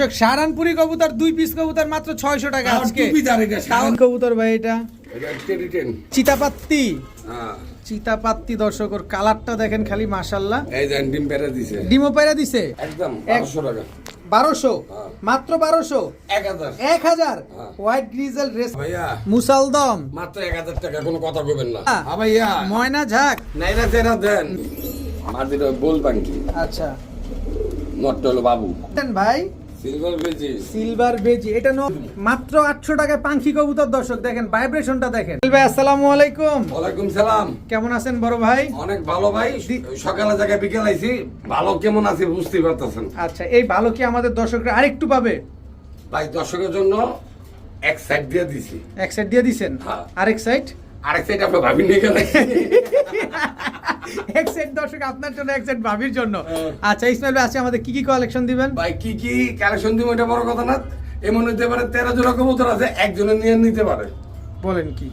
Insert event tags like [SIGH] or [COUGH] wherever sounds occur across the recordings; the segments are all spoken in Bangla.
দর্শক সারানপুরি কবুতর দুই পিস কবুতর মাত্র ছয়শো টাকা তাও আজকে। কবুতর ভাই এটা? চিতাপাত্তি। হ্যাঁ। চিতাপাত্তি দর্শক ওর কালারটা দেখেন খালি মাশাল্লাহ এই যে ডিম পেরে দিছে। ডিমো পায়রা দিছে? একদম এক- বারোশো টাকা। বারোশো? হ্যাঁ। মাত্র বারোশো? এক হাজার। হ্যাঁ। হোয়াইট গ্রিজেল রেস ভাইয়া। মুসালদম মাত্র এক হাজার টাকা কোনো কথা কবেন না। হ্যাঁ। হ্যাঁ ভাইয়া। ময়না ঝাক। নাইরা তেরা দেন মাটির বলবান কি আচ্ছা। নটটা বাবু। দেন ভাই। সিলভার বেজি সিলভার বেজি এটা নো মাত্র আটশো টাকায় পাখি কবুতর দর্শক দেখেন ভাইব্রেশনটা দেখেন। ভাই আসসালামু আলাইকুম। ওয়ালাইকুম সালাম। কেমন আছেন বড় ভাই? অনেক ভালো ভাই। সকালে জায়গায় বিকেল আইছি ভালো কেমন আছে বুঝতেই পারতেছেন। আচ্ছা এই ভালো কি আমাদের দর্শকরা আরেকটু পাবে? ভাই দর্শকের জন্য এক সাইড দিয়ে দিছি। এক সাইড দিয়ে দিছেন? হ্যাঁ। আরেক সাইড আরেক সাইড আপনার ভাবি নিয়ে [LAUGHS] এক দর্শক আপনার জন্য এক ভাবির জন্য। হ্যাঁ। আচ্ছা ইসমাইল ভাই আজকে আমাদের কি কি কালেকশন দিবেন? ভাই কি কি কালেকশন দিব এটা বড় কথা না। এমন পারে তেরো জোড়া কবুতর আছে একজনে নিয়ে নিতে পারে। বলেন কি?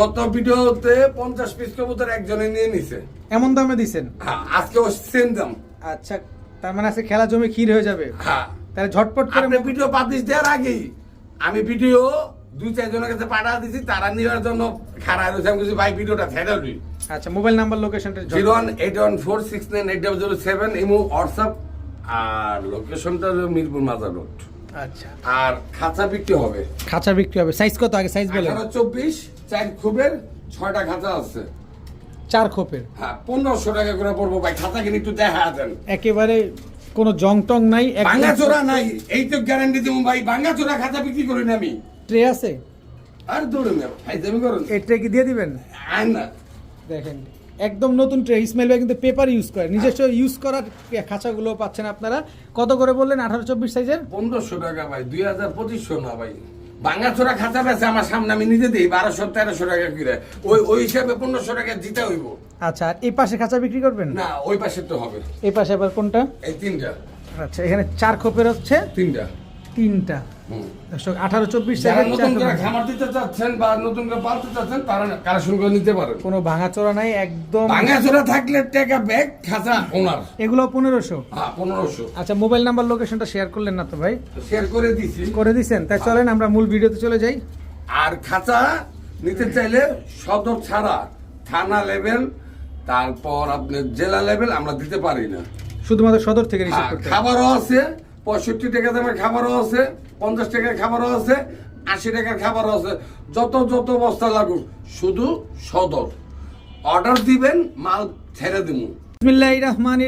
গত ভিডিওতে পঞ্চাশ পিস কবুতর একজনে নিয়ে নিছে। এমন দামে দিছেন? হ্যাঁ, আজকে ও সেম দাম। আচ্ছা তার মানে আজকে খেলা জমে ক্ষীর হয়ে যাবে? হ্যাঁ। তাহলে ঝটপট করে ভিডিও পাবলিশ দেওয়ার আগেই আমি ভিডিও দুই চারজনের কাছে পাঠা দিছি তারা নেওয়ার জন্য খারাপ রয়েছে আমি কিছু ভাই ভিডিওটা ছেড়ে দিই আচ্ছা মোবাইল নাম্বার লোকেশনটা zero one eight one four six nine eight double zero seven imo WhatsApp আর লোকেশনটা হলো মিরপুর মাজার রোড। আচ্ছা। আর খাঁচা বিক্রি হবে। খাঁচা বিক্রি হবে। সাইজ কত আগে? সাইজ বলেন আঠারো চব্বিশ চার খুবের ছয়টা খাঁচা আছে। চার খোপের? হ্যাঁ পনেরোশো টাকা করে পড়ব ভাই খাতা কিনে একটু দেখা দেন। একেবারে কোনো জং টং নাই ভাঙ্গা চোরা নাই এই তো গ্যারান্টি দেবো ভাই ভাঙ্গা চোরা খাতা বিক্রি করি না আমি। ট্রে আছে? আর দৌড়ে না ভাই তুমি করুন এই ট্রে কি দিয়ে দিবেন? আয় না। দেখেন একদম নতুন ট্রে ইসমাইল ভাই কিন্তু পেপার ইউজ করে নিজস্ব ইউজ করার খাঁচাগুলো পাচ্ছেন আপনারা। কত করে বললেন? আঠারো চব্বিশ সাইজের পনেরোশো টাকা ভাই দুই হাজার পঁচিশশো না ভাই। ভাঙ্গা চোরা খাতা বেছে আমার সামনে আমি নিজে দিই বারোশো তেরোশো টাকা করে। ওই ওই হিসাবে পনেরোশো টাকা দিতে হইব। আচ্ছা আর এই পাশে খাঁচা বিক্রি করবেন? না ওই পাশে তো হবে। এই পাশে আবার কোনটা? এই তিনটা। আচ্ছা এখানে চার খোপের হচ্ছে? তিনটা। তিনটা। আঠারো চব্বিশ। খামার দিতে চাচ্ছেন বা নতুন করে পালতে চাচ্ছেন তারা কালেকশন করে নিতে পারেন। কোনো ভাঙাচোরা নাই একদম ভাঙ্গা চোরা থাকলে টাকা ব্যাগ খাঁচা ওনার। এগুলো পনেরোশো। হ্যাঁ পনেরোশো। আচ্ছা মোবাইল নাম্বার লোকেশনটা শেয়ার করলেন না তো ভাই? শেয়ার করে দিছি। করে দিছেন? তাই চলেন আমরা মূল ভিডিওতে চলে যাই। আর খাঁচা নিতে চাইলে সদর ছাড়া থানা লেভেল তারপর আপনার জেলা লেভেল আমরা দিতে পারি না। শুধুমাত্র সদর থেকে হ্যাঁ। খাবারও আছে পঁয়ষট্টি টাকা দামের খাবারও আছে। পঞ্চাশ টাকার খাবারও আছে আশি টাকার খাবারও আছে। যত যত বস্তা লাগুক শুধু সদর। অর্ডার দিবেন মাল ছেড়ে দিব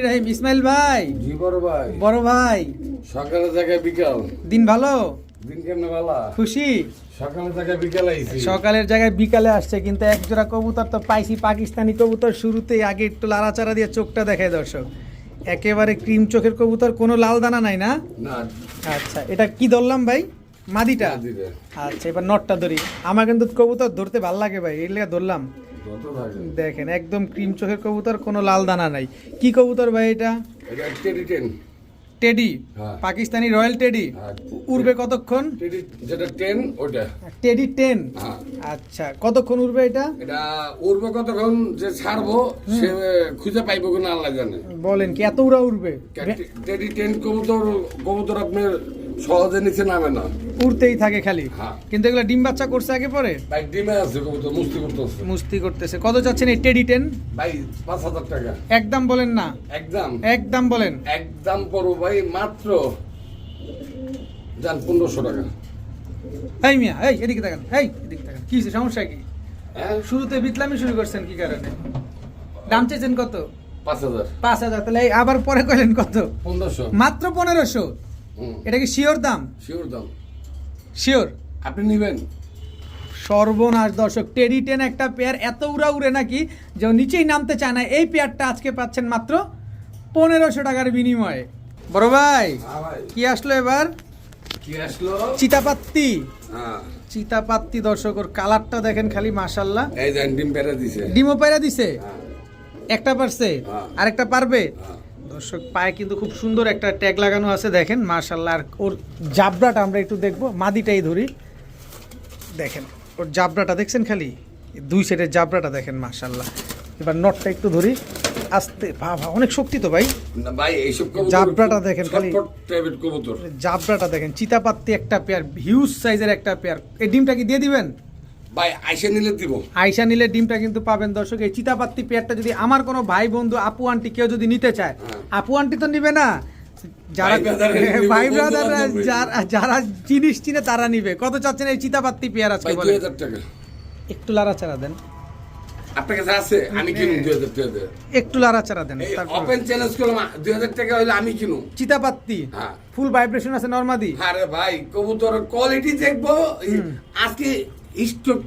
রহিম। ইসমাইল ভাই। জি বড় ভাই। বড় ভাই। সকালে জায়গায় বিকাল। দিন ভালো? দিন কেমনে বেলা খুশি? সকালে জায়গায় বিকাল আইছি। সকালের জায়গায় বিকালে আসছে কিন্তু এক জোড়া কবুতর তো পাইছি পাকিস্তানি কবুতর। শুরুতেই আগে একটু লাড়াচাড়া দিয়ে চোখটা দেখায় দর্শক। একেবারে ক্রিম চোখের কবুতর কোনো লাল দানা নাই না? আচ্ছা এটা কি ধরলাম ভাই? মাদিটা? আচ্ছা এবার নটটা ধরি। আমার কিন্তু কবুতর ধরতে ভালো লাগে ভাই এই লেগে ধরলাম। দেখেন একদম ক্রিম চোখের কবুতর কোনো লাল দানা নাই। কি কবুতর ভাই এটা? টেডি হ্যাঁ। পাকিস্তানি রয়্যাল টেডি হ্যাঁ। উড়বে কতক্ষণ? যেটা টেন ওটা টেডি টেন। হ্যাঁ। আচ্ছা কতক্ষণ উড়বে এটা? এটা উড়বে কতক্ষণ যে ছাড়বো সে খুঁজে পাইবো কিনা আল্লাহ জানে। বলেন কি এত উড়া উড়বে? টেডি টেন কবুতর কবুতর আপনার সহজে নিচে নামে না। উড়তেই থাকে খালি। হ্যাঁ। কিন্তু এগুলো ডিম বাচ্চা করছে আগে পরে? ভাই ডিমে আছে কবুতর মুস্তি করতেছে। মুস্তি করতেছে। কত চাচ্ছেন এই টেডি টেন? ভাই পাঁচ হাজার টাকা। একদম বলেন না। একদম একদম বলেন। একদম পড়ো ভাই মাত্র যান পনেরোশো টাকা। এই মিয়া এই এদিকে দেখেন এই এদিকে দেখেন কি সমস্যা কি? হ্যাঁ? শুরুতে বিতলামি শুরু করছেন কি কারণে? দাম চেয়েছেন কত? পাঁচ হাজার। পাঁচ হাজার। তাহলে এই আবার পরে কইলেন কত? পনেরোশো। মাত্র পনেরোশো? এটা কি শিওর দাম? শিওর দাম। শিওর? আপনি নেবেন। সর্বনাশ দর্শক টেডি টেন একটা পেয়ার এত উড়া উড়ে নাকি যে নিচেই নামতে চায় না। এই পেয়ারটা আজকে পাচ্ছেন মাত্র পনেরোশো টাকার বিনিময়ে। বড় ভাই হ্যাঁ কি আসলো এবার? কি আসলো? চিতাপাত্তি। হ্যাঁ। চিতাপাত্তি দর্শক ওর কালারটা দেখেন খালি মাশাল্লাহ এই ডিম পেরে দিছে। ডিমো পায়রা দিছে? হ্যাঁ। একটা পারছে। আরেকটা পারবে। দর্শক পায়ে কিন্তু খুব সুন্দর একটা ট্যাগ লাগানো আছে দেখেন মাশাল্লাহ আর ওর জাবরাটা আমরা একটু দেখব মাদিটাই ধরি। দেখেন ওর জাবরাটা দেখছেন খালি? দুই সেটের জাবরাটা দেখেন মার্শাল্লাহ এবার নটটা একটু ধরি। আস্তে আস্তে বাবা অনেক শক্তি তো ভাই। ভাই এইসব কবুতর জাবরাটা দেখেন খালি। জাবরাটা দেখেন চিতাপাত্তি একটা পেয়ার হিউজ সাইজের একটা পেয়ার এই ডিমটা কি দিয়ে দিবেন? ভাই আইসে নিলে দিব। আইসা নিলে ডিমটা কিন্তু পাবেন দর্শক এই চিতাপাত্তি পেয়ারটা যদি আমার কোনো ভাই বন্ধু আপু আন্টি কেউ যদি নিতে চায় হ্যাঁ। আপু আন্টি তো নিবে না। যারা ভাই ব্রাদাররা যারা যারা জিনিস চিনে তারা নিবে। কত চাচ্ছেন এই চিতাপাত্তি পেয়ার আজকে একটু লাড়াচাড়া দেন। আপনার কাছে আছে? আমি কিনুন দুই হাজার টাকা একটু লাড়াচাড়া দেন ওপেন চ্যালেঞ্জ করলাম দুই হাজার টাকা হইলে আমি চিতাপাত্তি। হ্যাঁ। ফুল ভাইব্রেশন আছে নরমাদি। আরে ভাই কবুতরের কোয়ালিটি দেখব। আজকে স্টক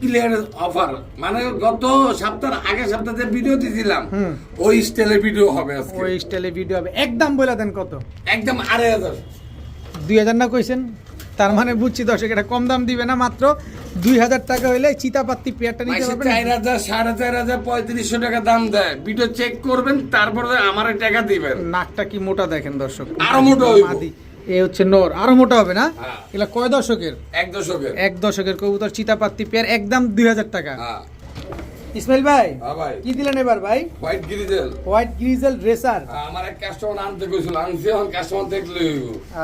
অফার। মানে গত সপ্তাহ আগে সপ্তাহে ভিডিও দিয়েছিলাম ওই স্টাইলের ভিডিও হবে আজকে। ওই স্টাইলে ভিডিও হবে। একদম বলে দেন কত? একদম আড়াই হাজার। দুই হাজার না কইছেন? তার মানে বুঝছি দর্শক এটা কম দাম দিবে না মাত্র দুই হাজার টাকা হইলে চিতাপাত্তি পেয়ারটা নিতে পারবেন। চার হাজার সাড়ে চার হাজার পঁয়ত্রিশশো টাকা দাম দেয়। ভিডিও চেক করবেন তারপরে আমার টাকা দিবেন। নাকটা কি মোটা দেখেন দর্শক? আরও মোটা হইবো। এ হচ্ছে নর। আরও মোটা হবে না? হ্যাঁ। এগুলা কয় দশকের? এক দশকের। এক দশকের কবুতর চিতাপাত্তি পেয়ার একদম দুই হাজার টাকা। হ্যাঁ। ইসমাইল ভাই হ্যাঁ ভাই। কি দিলেন এবার ভাই? White grizzle white grizzle racer আমার এক কাস্টমার আনতে গেছিল আনছি এখন কাস্টমার দেখলে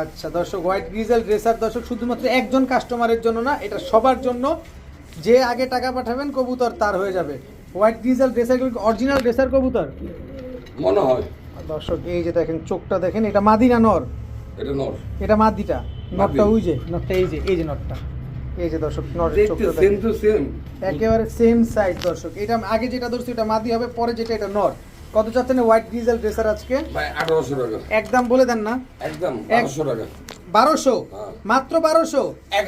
আচ্ছা দর্শক হোয়াইট গ্রিজেল রেসার দর্শক শুধুমাত্র একজন কাস্টমারের জন্য না এটা সবার জন্য। যে আগে টাকা পাঠাবেন কবুতর তার হয়ে যাবে। White grizzle racer original dresser কবুতর? মনে হয়। দর্শক এই যে দেখেন চোখটা দেখেন এটা মাদিনা নর। এটা নর। এটা মাদিটা। নটটা উইজে ওই যে নটটা এই যে এই যে নটটা। এই যে দর্শক সেম টু সেম একেবারে সেম সাইজ দর্শক। এটা আগে যেটা ধরছি এটা মাদি হবে পরে যেটা এটা নর। কত চাচ্ছেন হোয়াইট ডিজেল ড্রেসার আজকে? ভাই আঠারোশো টাকা। একদম বলে দেন না। একদম এক- বারোশো টাকা। বারোশো হ্যাঁ। মাত্র বারোশো। এক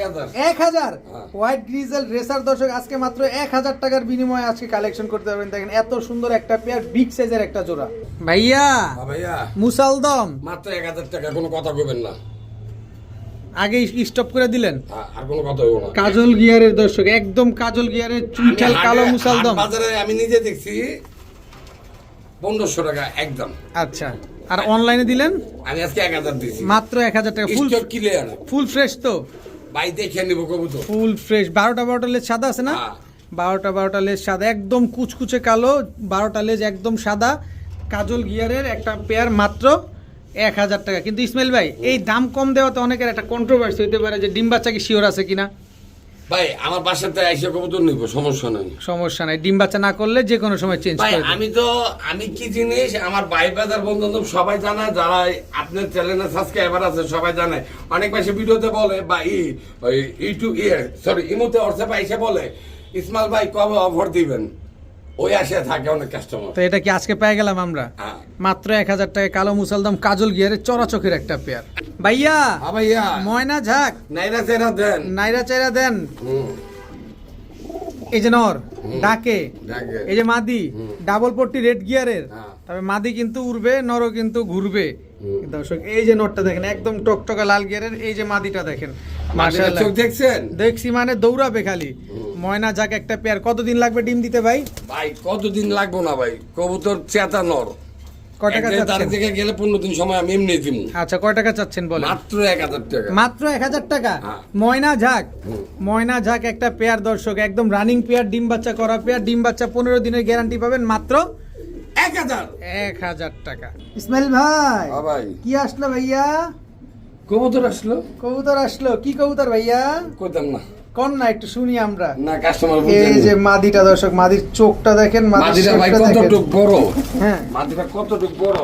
হাজার। হ্যাঁ। হোয়াইট গ্রিজেল রেসার দর্শক আজকে মাত্র এক হাজার টাকার বিনিময়ে আজকে কালেকশন করতে পারবেন। দেখেন এত সুন্দর একটা পেয়ার বিগ সাইজের একটা জোড়া। ভাইয়া হ্যাঁ ভাইয়া। মুসালদম। মাত্র এক হাজার টাকা কোনো কথা বলবেন না। আগে স্টপ করে দিলেন। হ্যাঁ, আর কোনো কথা হইব না। কাজল গিয়ারের দর্শক একদম কাজল গিয়ারের চুইঠাল কালো মুসালদম। বাজারে আমি নিজে দেখছি পনেরোশো টাকা একদম। আচ্ছা। আর অনলাইনে দিলেন? আমি আজকে এক হাজার দিয়েছি। মাত্র এক হাজার টাকা full stock clear full fresh তো? ভাই দেখে নিবো কবুতর। ফুল ফ্রেশ বারোটা বারোটা লেজ সাদা আছে না? হ্যাঁ। বারোটা বারোটা লেজ সাদা একদম কুচকুচে কালো বারোটা লেজ একদম সাদা। কাজল গিয়ারের একটা পেয়ার মাত্র এক হাজার টাকা। কিন্তু ইসমাইল ভাই এই দাম কম দেওয়াতে অনেকের একটা কন্ট্রোভার্সি হতে পারে যে ডিম বাচ্চা কি শিওর আছে কিনা? ভাই আমার বাসাতে কবুতর নিব সমস্যা নাই। সমস্যা নাই। ডিম বাচ্চা না করলে যে কোনো সময় চেঞ্জ ভাই আমি তো আমি কি জিনিস আমার ভাই বাজার বন্ধু বান্ধব সবাই জানে যারা আপনার চ্যানেলে সাবস্ক্রাইবার আছে সবাই জানে। অনেক বেশি ভিডিওতে বলে বা ই ইউটিউব ইয়ে সরি ইমুতে হোয়াটসঅ্যাপে এসে বলে ইসমাল ভাই কবে অফার দিবেন? ওই আসে থাকে অনেক কাস্টমার তো এটা কি আজকে পেয়ে গেলাম আমরা? হ্যাঁ। মাত্র এক হাজার টাকা কালো মুসালদম কাজল গিয়ারের চড়া চোখের একটা পেয়ার ভাইয়া হ্যাঁ ভাইয়া। ময়না ঝাক। নাইরা চেরা দেন। নাইরা চাইরা দেন। এই যে নর ডাকে। এই যে মাদি ডাবল পট্টি রেড গিয়ারের হ্যাঁ। তবে মাদি কিন্তু উড়বে নরও কিন্তু ঘুরবে। দর্শক এই যে নটটা দেখেন একদম টকটকা লাল গিয়ারের এই যে মাদিটা দেখেন। চোখ দেখছেন? দেখছি মানে দৌড়াবে খালি। ময়না যাক একটা পেয়ার। কতদিন লাগবে ডিম দিতে ভাই? ভাই কতদিন লাগবো না ভাই? কবুতর চেতা নর। কয় টাকা চাচ্ছেন? দিকে গেলে পনেরো দিন সময় আমি এমনি দিব আচ্ছা কয় টাকা চাচ্ছেন বলেন? মাত্র এক হাজার টাকা। মাত্র এক হাজার টাকা? হ্যাঁ। ময়না ঝাক ময়না ঝাক একটা পেয়ার দর্শক। একদম রানিং পেয়ার ডিম বাচ্চা করা পেয়ার। ডিম বাচ্চা পনেরো দিনের গ্যারান্টি পাবেন মাত্র এক হাজার। এক হাজার টাকা। ইসমাইল ভাই ভাই। কি আসলো ভাইয়া? কবুতর আসলো? কবুতর আসলো। কি কবুতর ভাইয়া? কইতাম না। কোন না একটু শুনি আমরা। না কাস্টমার এই যে মাদিটা দর্শক মাদির চোখটা দেখেন মাদিটা ভাই কতটুক বড়? হ্যাঁ। মাদিটা কতটুক বড়?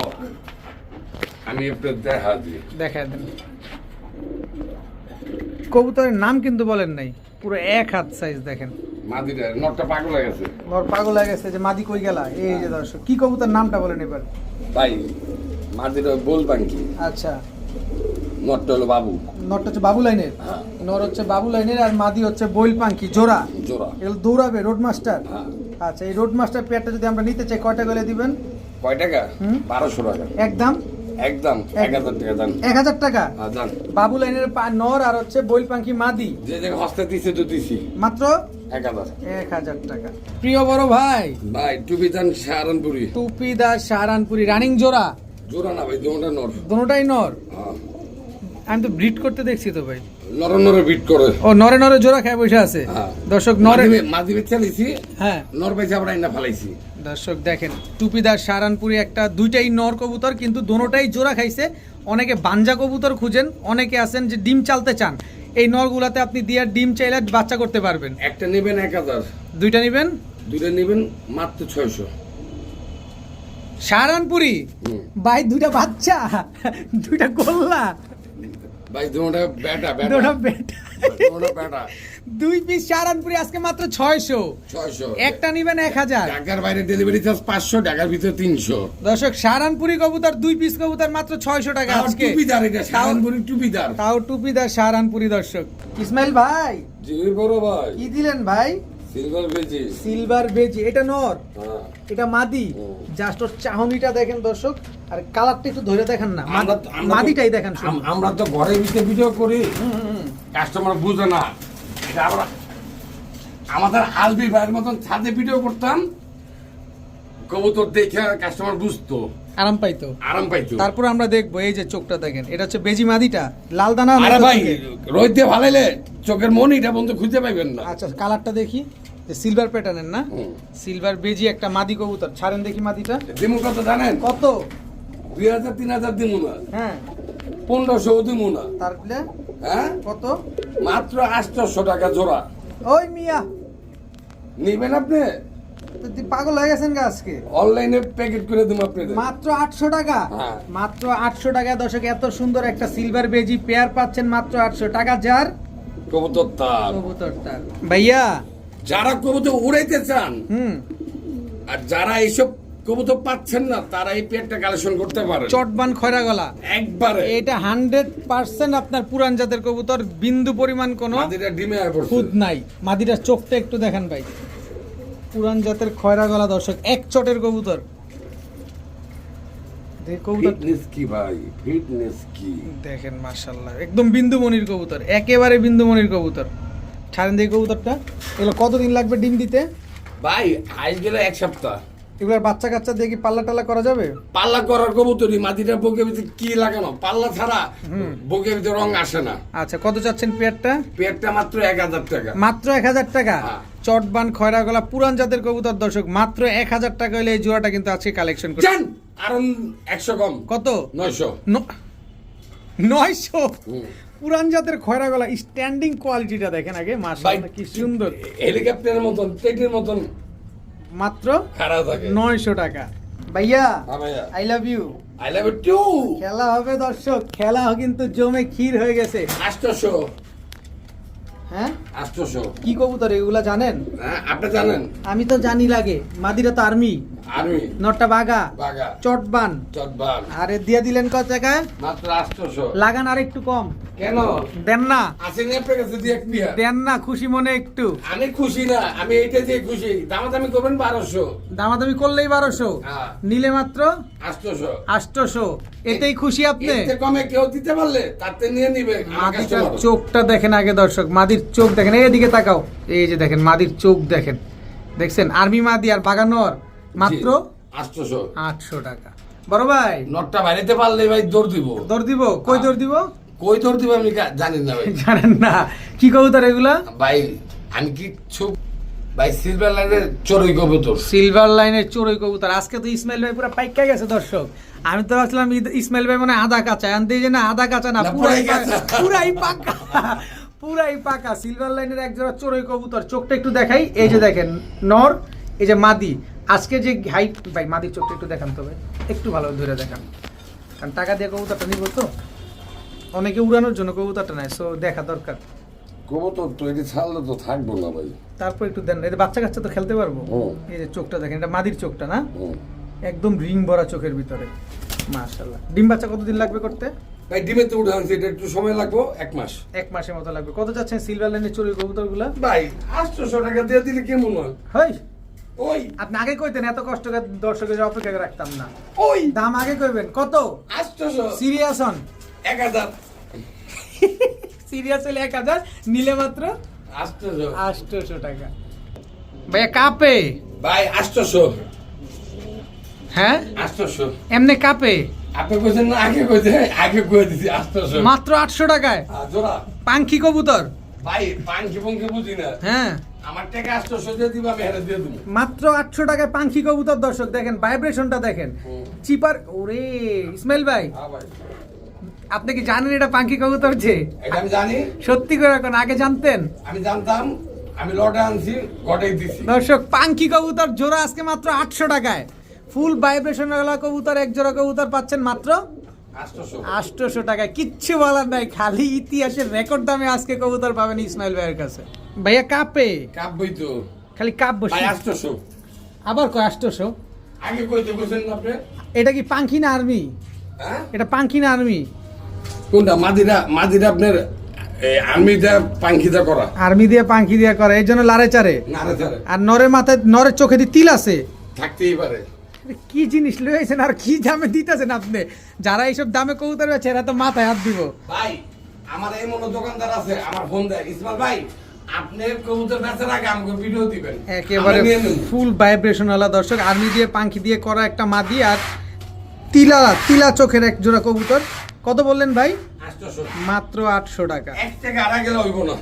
আমি একটু দেখা দিই। দেখা দেন। কবুতরের নাম কিন্তু বলেন নাই। পুরো এক হাত সাইজ দেখেন। মাদিটা নটটা পাগল হয়ে গেছে। ওর পাগল হয়ে গেছে যে মাদি কই গেলা? এই যে দর্শক কি কবুতর নামটা বলেন এবার? ভাই আচ্ছা। নটটা হলো বাবু। নরটা হচ্ছে বাবু লাইনের? হ্যাঁ। নর হচ্ছে বাবু লাইনের আর মাদি হচ্ছে বইল পাঙ্কি জোড়া। জোড়া। এগুলো দৌড়াবে রোড মাস্টার হ্যাঁ। আচ্ছা এই রোড মাস্টার পেয়ারটা যদি আমরা নিতে চাই কয়টা গেলে দিবেন? কয় টাকা। বারোশো টাকা। একদম? একদম এক হাজার টাকা দান এক হাজার টাকা? হ্যাঁ বাবু লাইনের নর আর হচ্ছে বইল পাঙ্কি মাদি। যে যে হস্তে দিছে তো দিছি। মাত্র? এক হাজার। এক হাজার টাকা। প্রিয় বড় ভাই। ভাই টুপি দান সাহারানপুরি। টুপি দাস সাহারানপুরি রানিং জোড়া। জোড়া না ভাই দুটা নর। দুটাই নর? হ্যাঁ। আমি তো ব্রিড করতে দেখছি তো ভাই। নর নরে বিট করে। ও নরে নরে জোড়া খেয়ে বসে আছে। হ্যাঁ। দর্শক নরে মাদিবে চালিয়েছি হ্যাঁ। নর বেচে আমরা ফালাইছি। দর্শক দেখেন টুপিদার সারানপুরি একটা দুইটাই নর কবুতর কিন্তু দোনোটাই জোড়া খাইছে। অনেকে বাঞ্জা কবুতর খুঁজেন অনেকে আছেন যে ডিম চালতে চান। এই নরগুলাতে আপনি দিয়ে ডিম চাইলে বাচ্চা করতে পারবেন। একটা নেবেন এক হাজার। দুইটা নেবেন? দুইটা নেবেন মাত্র ছয়শো। সারানপুরি? ভাই দুইটা বাচ্চা? দুইটা গোল্লা? ভাই দুটা বেটা দুটা বেটা দুটা দুই পিস সারানপুরি আজকে মাত্র ছয়শো। ছয়শো। একটা নিবেন এক হাজার। ঢাকার বাইরে ডেলিভারি চার্জ পাঁচশো ঢাকার ভিতরে তিনশো। দর্শক সারানপুরি কবুতর দুই পিস কবুতর মাত্র ছয়শো টাকা আজকে। টুপিদার এটা সারানপুরি টুপিদার। তাও টুপিদার সারানপুরি দর্শক। ইসমাইল ভাই জি বড় ভাই। কি দিলেন ভাই? সিলভার বেজি এটা নর। হ্যাঁ। এটা মাদি। জাস্ট ওর চাহনিটা দেখেন দর্শক আর কালারটা একটু ধরে দেখেন না। মাদিটাই দেখেন আমরা তো ঘরে ভিতরে ভিডিও করি। কাস্টমার বুঝে না। এটা আমরা আমাদের আলবি ভাইয়ের মতন ছাদে ভিডিও করতাম। কবুতর দেখে কাস্টমার বুঝতো। আরাম পাইতো। আরাম পাইতো। তারপর আমরা দেখব এই যে চোখটা দেখেন। এটা হচ্ছে বেজি মাদিটা। লাল দানা আরে ভাই। রোদ দিয়ে ভালাইলে চোখের মনিটা বন্ধু খুঁজে পাইবেন না। আচ্ছা কালারটা দেখি। সিলভার প্যাটার্নের না? সিলভার বেজি একটা মাদি কবুতর। ছাড়েন দেখি মাদিটা। দিমু কত জানেন? কত? দুই হাজার তিন হাজার দিমু না। হ্যাঁ। পনেরোশো দিমু না। তারপরে? হ্যাঁ? কত? মাত্র আটশোশো টাকা জোড়া। ওই মিয়া। নিবেন আপনি? পাগল হয়ে গেছেন আজকে। অনলাইনে প্যাকেট করে দিব আপনাদের। মাত্র আটশো টাকা? হ্যাঁ। মাত্র আটশো টাকা দশক এত সুন্দর একটা সিলভার বেজি পেয়ার পাচ্ছেন মাত্র আটশো টাকা যার কবুতর তার কবুতর তার ভাইয়া যারা কবুতর উড়াইতে চান হুম। আর যারা এইসব কবুতর পাচ্ছেন না তারা এই পেটটা কালেকশন করতে পারে চটবান খয়রা গলা। একবারে। এটা হান্ড্রেড পার্সেন্ট আপনার পুরান জাতের কবুতর বিন্দু পরিমাণ কোনো মাদিটা ডিমে খুদ নাই। মাদিটার চোখটা একটু দেখেন ভাই। পুরান জাতের খয়রা গলা দর্শক এক চটের কবুতর। ফিটনেস কি ভাই? ফিটনেস কি? দেখেন মাশাল্লাহ একদম বিন্দুমণির কবুতর। একেবারে বিন্দুমণির কবুতর। ছাড়েন দেখি কবুতরটা। এগুলো কতদিন লাগবে ডিম দিতে? ভাই আজ গেলে এক সপ্তাহ। এগুলোর বাচ্চা কাচ্চা দিয়ে কি পাল্লা টাল্লা করা যাবে? পাল্লা করার কবুতরই মাদিটা বুকে ভিতরে কি লাগানো পাল্লা ছাড়া বুকে ভিতরে রং আসে না। আচ্ছা কত চাচ্ছেন পেয়ারটা? পেটটা মাত্র এক হাজার টাকা। মাত্র এক হাজার টাকা? হ্যাঁ। চটবান খয়রা গলা পুরান জাতের কবুতর দর্শক মাত্র এক হাজার টাকা হলে এই জোড়াটা কিন্তু আজকে কালেকশন করছে। জান আরও একশো কম। কত? নয়শো। নয়শো? পুরান জাতের খয়রা গলা স্ট্যান্ডিং কোয়ালিটিটা দেখেন আগে মাশাআল্লাহ কি সুন্দর। হেলিকপ্টারের মতন পেটের মতন। মাত্র খারাপ থাকে। নয়শো টাকা। ভাইয়া I love you I love to খেলা হবে দর্শক খেলা কিন্তু জমে ক্ষীর হয়ে গেছে। আষ্টশো। হ্যাঁ? আষ্টশো। কি কবুতর এগুলা জানেন? হ্যাঁ আপনি জানেন? আমি তো জানি লাগে মাদিরা তো আর্মি। আর্মি নটটা বাগা বাগা চটবান। চটবান। আরে দিয়ে দিলেন কত টাকায়? মাত্র আষ্টশো লাগান আর একটু কম। কেন? দেন না। আসেনি আপনার কাছে দিয়ে এক বিয়া দেন না খুশি মনে একটু। আমি খুশি না আমি এইটা দিয়ে খুশি। দামাদামি করবেন বারোশো। দামাদামি করলেই বারোশো। হ্যাঁ। নিলে মাত্র আষ্টশো আষ্টশো এতেই খুশি আপনি? এতে কমে কেউ দিতে পারলে তাতে নিয়ে নিবে। মাদিটার চোখটা দেখেন আগে দর্শক মাদির চোখ দেখেন। এইদিকে তাকাও। এই যে দেখেন মাদির চোখ দেখেন। দেখছেন? আর্মি মাদি আর বাগানোর মাত্র আষ্টশো আটশো টাকা। বড় ভাই। নটটা বাইরেতে পারলে ভাই দৌড় দিব। দৌড় দিব? কই দৌড় দিব? কই দৌড় দিব আমি জানি না ভাই। জানেন না। কি কবুতর এগুলা? ভাই আমি কিচ্ছু ভাই সিলভার লাইনের চড়ুই কবুতর। সিলভার লাইনের চোরই কবুতর। আজকে তো ইসমাইল ভাই পুরো পাইকা গেছে দর্শক। আমি তো ভাবছিলাম ইসমাইল ভাই মানে আধা কাঁচা। আনতে যে না আধা কাঁচা না পুরাই পুরাই পাকা। পুরাই পাকা। সিলভার লাইনের এক জোড়া চোরই কবুতর। চোখটা একটু দেখাই। এই যে দেখেন নর এই যে মাদি। আজকে যে হাইট ভাই মাদির চোখটা একটু দেখান তবে। একটু ভালো ধরে দেখান। কারণ টাকা দিয়ে কবুতরটা নিব তো। অনেকে উড়ানোর জন্য কবুতরটা নেয় সো দেখা দরকার। কবুতর তো এটি ছাড়লে তো থাকব না ভাই। তারপর একটু দেন এই যে বাচ্চা কাচ্চা তো খেলতে পারব? এই যে চোখটা দেখেন এটা মাদির চোখটা না? একদম রিং ভরা চোখের ভিতরে। মাশাল্লাহ ডিম বাচ্চা কতদিন লাগবে করতে? ভাই ডিমে তো উঠে আনছি এটা একটু সময় লাগবো এক মাস। এক মাসের মতো লাগবে। কত যাচ্ছেন সিলভার লাইনের চুরি কবুতরগুলা ভাই আটশোশো টাকা দিয়ে দিলে কেমন হয়? হই! ওই। আপনি আগে কইতেন এত কষ্ট করে দর্শকের অপেক্ষা রাখতাম না। ওই। দাম আগে কইবেন কত? আটশোশো। সিরিয়াস হন। এক হাজার। সিরিয়াস হলে এক হাজার নিলে মাত্র টাকা। ভাইয়া কাপে? ভাই হ্যাঁ? এমনি কাপে? আপনি কইছেন না আগে আগে কই দিছি আটশোশো। মাত্র আটশো টাকায়? জোড়া। পাঙ্খি কবুতর? ভাই পাঙ্কি পঙ্কি বুঝি না। হ্যাঁ। মাত্র আটশো টাকায় পাখি কবুতর দর্শক দেখেন ভাইব্রেশনটা দেখেন। চিপার ওরে ইসমাইল ভাই। হ্যাঁ আপনি কি জানেন এটা পাখি কবুতর যে? আমি জানি। সত্যি করে এখন আগে জানতেন? আমি জানতাম আমি লটে আনছি গটেই দিছি। দর্শক পাঙ্কি কবুতর জোড়া আজকে মাত্র আটশো টাকায়। ফুল ভাইব্রেশন কবুতর এক জোড়া কবুতর পাচ্ছেন মাত্র আটশোশো। টাকায়। কিচ্ছু বলার নাই খালি ইতিহাসের রেকর্ড দামে আজকে কবুতর পাবেন ইসমাইল ভাইয়ের কাছে। ভাইয়া কাপে? কাব্যই তো। খালি কাপ বসে। ভাই আটশোশো। আবার কয় আটশোশো? আগে কইতে বলছেন না আপনি? এটা কি পাঙ্কি না আর্মি? হ্যাঁ? এটা পাঙ্কি না আর্মি? কোনটা? মাদিরা মাদিরা আপনার এই আর্মিটা পাঙ্খিটা করা? আর্মি দিয়ে পাঙ্কি দিয়ে করে এই জন্য লারে চারে। চারে। আর নরের মাথায় নরের চোখে দিয়ে তিল আছে। থাকতেই পারে। কি জিনিস লইছেন আর কি দামে দিতেছেন আপনি? যারা এইসব দামে কবুতর বেচে এরা তো মাথায় হাত দিব। ভাই আমার এই মনো দোকানদার আছে আমার ফোন দেয়। ইসমাল ভাই একেবারে। ফুল ভাইব্রেশন দর্শক আর্মি দিয়ে পাঙ্কি দিয়ে করা একটা মাদি আর তিলা তিলা চোখের এক জোড়া কবুতর। কত বললেন ভাই? মাত্র আটশো টাকা। এক টাকা আড়া গেলে হইব না।